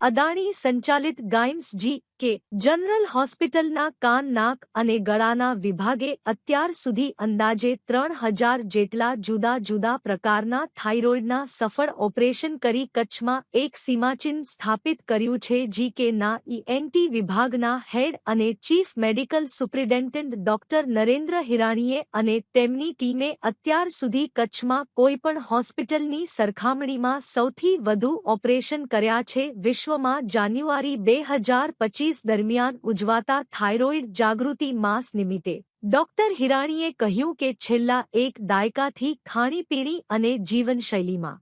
અદાણી સંચાલિત ગાઇમ્સ જી કે જનરલ હોસ્પિટલના કાન, નાક અને ગળાના વિભાગે અત્યાર સુધી અંદાજે ત્રણ હજાર જેટલા જુદા જુદા પ્રકારના થાઇરોઇડના સફળ ઓપરેશન કરી કચ્છમાં એક સીમાચિહ્ન સ્થાપિત કર્યું છે જી કે ના ઈએનટી વિભાગના હેડ અને chief medical superintendent doctor Narendra હિરાણીએ અને તેમની ટીમે અત્યાર સુધી કચ્છમાં કોઈપણ હોસ્પિટલની સરખામણીમાં સૌથી વધુ ઓપરેશન કર્યા છે વિશ્વમાં જાન્યુઆરી બે હજાર પચીસ દરમિયાન ઉજવાતા થાઇરોઇડ જાગૃતિ માસ નિમિત્તે ડોક્ટર હિરાણીએ કહ્યું કે છેલ્લા એક દાયકાથી ખાણીપીણી અને જીવનશૈલીમાં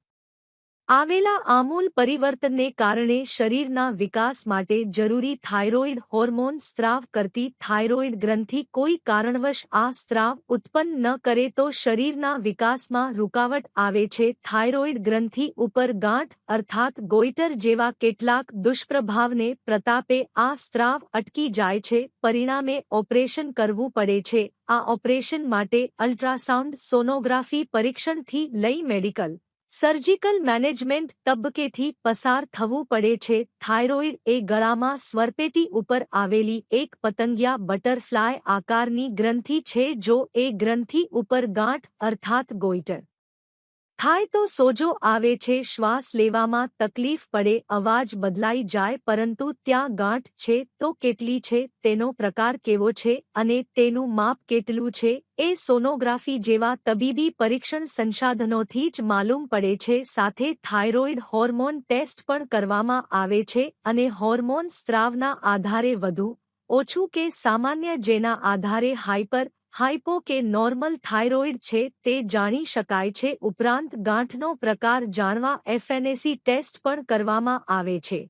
આવેલા આમૂલ પરિવર્તનને કારણે શરીરના વિકાસ માટે જરૂરી થાઇરોઇડ હોર્મોન સ્ત્રાવ કરતી થાઇરોઇડ ગ્રંથિ કોઈ કારણવશ આ સ્ત્રાવ ઉત્પન્ન ન કરે તો શરીરના વિકાસમાં રૂકાવટ આવે છે. થાઇરોઇડ ગ્રંથિ ઉપર ગાંઠ અર્થાત ગોઈટર જેવા કેટલાક દુષ્પ્રભાવને પ્રતાપે આ સ્ત્રાવ અટકી જાય છે. પરિણામે ઓપરેશન કરવું પડે છે. આ ઓપરેશન માટે અલ્ટ્રાસાઉન્ડ સોનોગ્રાફી પરીક્ષણથી લઈ મેડિકલ સર્જિકલ મેનેજમેન્ટ તબક્કેથી પસાર થવું પડે છે. થાઇરોઇડ એ ગળામાં સ્વરપેટી ઉપર આવેલી એક પતંગિયા બટરફ્લાય આકારની ગ્રંથિ છે, જો એ ગ્રંથિ ઉપર ગાંઠ, અર્થાત ગોઈટર થાય તો સોજો આવે છે, શ્વાસ લેવામાં તકલીફ પડે, અવાજ બદલાઈ જાય, પરંતુ ત્યાં ગાંઠ છે, તો કેટલી છે, તેનો પ્રકાર કેવો છે અને તેનું માપ કેટલું છે, એ સોનોગ્રાફી જેવા તબીબી પરીક્ષણ સંસાધનોથી જ માલુમ પડે છે. સાથે થાઇરોઇડ હોર્મોન ટેસ્ટ પણ કરવામાં આવે છે અને હોર્મોન સ્ત્રાવના આધારે વધુ ઓછું કે સામાન્ય જેના આધારે હાઇપર હાઇપો કે નોર્મલ થાઇરોઇડ છે તે જાણી શકાય છે ઉપરાંત ગાંઠનો પ્રકાર જાણવા એફએનએસી ટેસ્ટ પણ કરવામાં આવે છે.